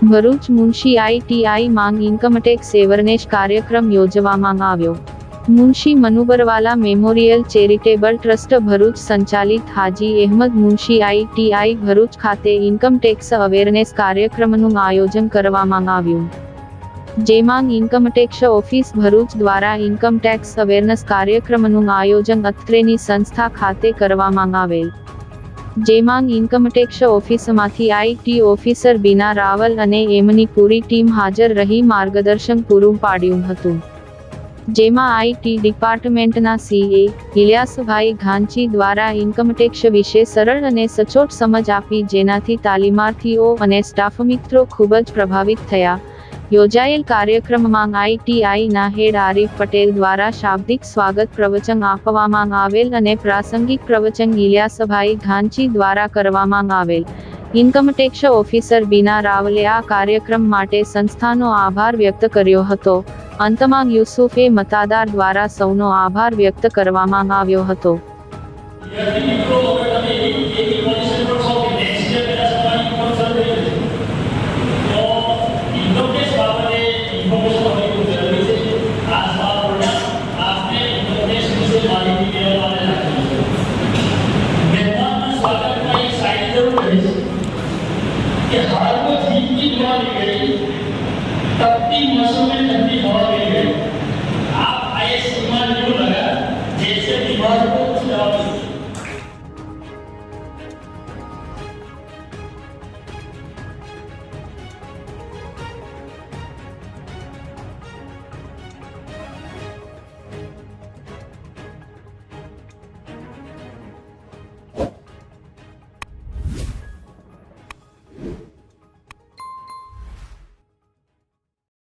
Bharuch Munshi ITI માંગ income tax awareness કાર્યક્રમ યોજવામાં આવ્યો. Munshi Manubarwala memorial charitable trust Bharuch સંચાલિત હાજી અહેમદ મુનશી આઈટીઆઈ ભરૂચ ખાતે ઇન્કમટેક્સ અવેરનેસ કાર્યક્રમનું આયોજન કરવામાં આવ્યું. જેમાં ઇન્કમટેક્સ ઓફિસ ભરૂચ દ્વારા ઇન્કમટેક્સ અવેરનેસ કાર્યક્રમનું આયોજન અત્રેની સંસ્થા ખાતે કરવામાં આવેલ. જેમાં ઇન્કમટેક્ષ ઓફિસમાંથી આઈટી ઓફિસર બીના રાવલ અને એમની પૂરી ટીમ હાજર રહી માર્ગદર્શન પૂરું પાડ્યું હતું. જેમાં આઈટી ડિપાર્ટમેન્ટના સીએ ઇલિયાસભાઈ ઘાંચી દ્વારા ઇન્કમટેક્ષ વિશે સરળ અને સચોટ સમજ આપી, જેનાથી તાલીમાર્થીઓ અને સ્ટાફ મિત્રો ખૂબ જ પ્રભાવિત થયા. યોજાયેલ કાર્યક્રમમાં આઈટીઆઈના હેડ આરીફ પટેલ દ્વારા શાબ્દિક સ્વાગત પ્રવચન આપવામાં આવેલ અને પ્રાસંગિક પ્રવચન ઇલિયાસભાઈ ઘાંચી દ્વારા કરવામાં આવેલ. ઇન્કમટેક્ષ ઓફિસર બીના રાવલે આ કાર્યક્રમ માટે સંસ્થાનો આભાર વ્યક્ત કર્યો હતો. અંતમાં યુસુફે મતાદાર દ્વારા સૌનો આભાર વ્યક્ત કરવામાં આવ્યો હતો. Aleluia.